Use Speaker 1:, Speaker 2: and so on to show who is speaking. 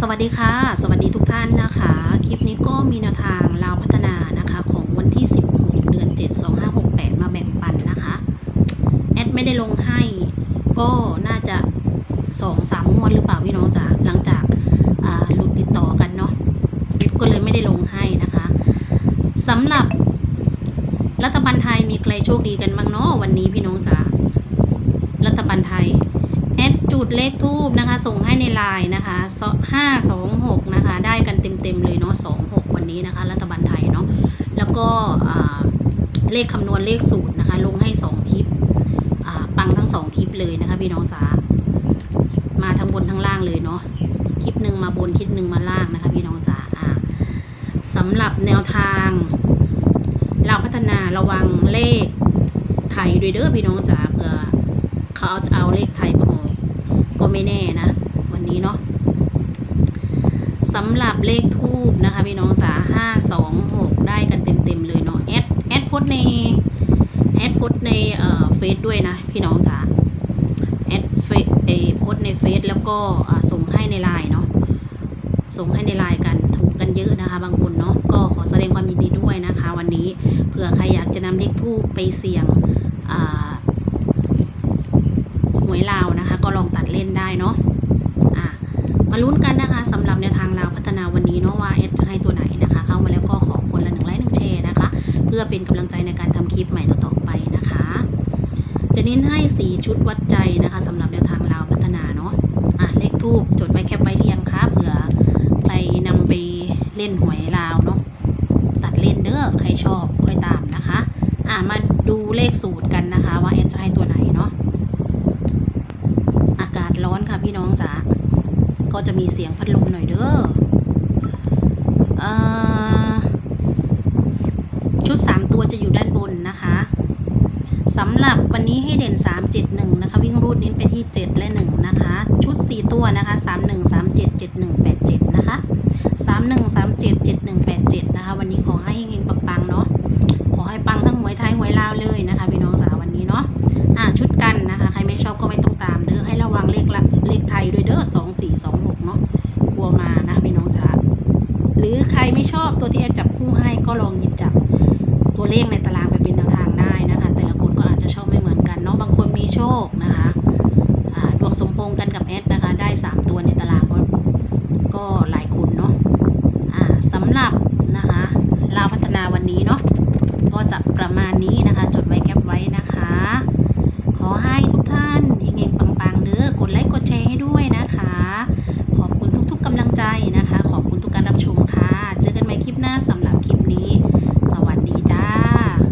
Speaker 1: สวัสดีค่ะ สวัสดีทุกท่านนะคะ คลิปนี้ก็มีแนวทางลาพัฒนานะคะ ของวันที่ 16 เดือน 7 2568 มาแบ่งปันนะคะ แอดไม่ได้ลงให้ก็น่าจะสองสามงวดหรือเปล่าพี่น้องจ๋าหลังจากอ่าหลุดติดต่อกันเนาะแอดก็เลยไม่ได้ลงให้นะคะสำหรับรัฐบาลไทยมีใครโชคดีกันบ้างเนาะวันนี้พี่น้องจ๋ารัฐบาลไทย จุดเลขทูบนะคะ ส่งให้ในไลน์นะคะห้าสองหกนะคะ ได้กันเต็มๆเลยเนาะสองหกวันนี้นะคะ รัฐบาลไทยเนาะแล้วก็เลขคำนวณเลขสูตรนะคะ ลงให้สองคลิปปังทั้งสองคลิปเลยนะคะ พี่น้องจ๋ามาทั้งบนทั้งล่างเลยเนาะคลิปหนึ่งมาบนคลิปหนึ่งมาล่างนะคะ พี่น้องจ๋าอ่าสำหรับแนวทางเราพัฒนาระวังเลขไทยด้วยเด้อพี่น้องจ๋าเผื่อเขาเอาจะเอาเลขไทยมา ไม่แน่นะ วันนี้เนาะสำหรับเลขทูบนะคะพี่น้องจ๋าห้าสองหกได้กันเต็มๆเลยเนาะแอดแอดโพสในแอดโพสในเอ่อเฟซด้วยนะพี่น้องจ๋าแอดเฟซเอโพสในเฟซแล้วก็ส่งให้ในไลน์เนาะส่งให้ในไลน์กันถูกกันเยอะนะคะ บางคนเนาะก็ขอแสดงความยินดีด้วยนะคะ วันนี้เผื่อใครอยากจะนำเลขทูบไปเสี่ยงอ่า วยลาวนะคะ ก็ลองตัดเล่นได้เนาะอะมาลุ้นกันนะคะสำหรับแนวทางลาวพัฒนาวันนี้เนาะว่าเอสจะให้ตัวไหนนะคะ เข้ามาแล้วก็ขอคนละหนึ่งไลค์หนึ่งแชร์นะคะ เพื่อเป็นกำลังใจในการทำคลิปใหม่ต่อๆไปนะคะ จะเน้นให้สีชุดวัดใจนะคะสำหรับแนวทางลาวพัฒนาเนาะอะเลขทูบจดไว้แคปไว้เรียงคะเผื่อใครนำไปเล่นหวยลาวเนาะตัดเล่นเด้อใครชอบค่อยตามนะคะ อะมาดูเลขสูตรกันนะคะ ว่าเอสจะให้ตัวไหนเนาะ อากาศร้อนค่ะ พี่น้องจ๋าก็จะมีเสียงพัดลมหน่อยเด้ออชุด 3 ตัวจะอยู่ด้านบนนะคะสำหรับวันนี้ให้เด่น 3 7 1 นะคะ วิ่งรูดเน้นไปที่ 7 และ 1 นะคะ ชุด 4 ตัวนะคะ 3 1 3 7 7 1 8 7 นะคะ 3 1 3 7 7 1 8 7 นะคะ วันนี้ขอให้เฮงๆปังๆ เนาะขอให้ปังทั้งหวยไทยหวยลาวเลยนะคะ อบตัวที่แอดจับคู่ให้ก็ลองหยิบจับตัวเลขในตารางไปเป็นแนวทางได้นะคะ แต่ละคนก็อาจจะชอบไม่เหมือนกันเนาะบางคนมีโชคนะคะดวงสมพงษ์กันกับแอดนะคะ ได้สามตัวในตารางก็ก็หลายคนเนาะสำหรับนะคะลาวพัฒนาวันนี้เนาะก็จะประมาณนี้นะคะจดไว้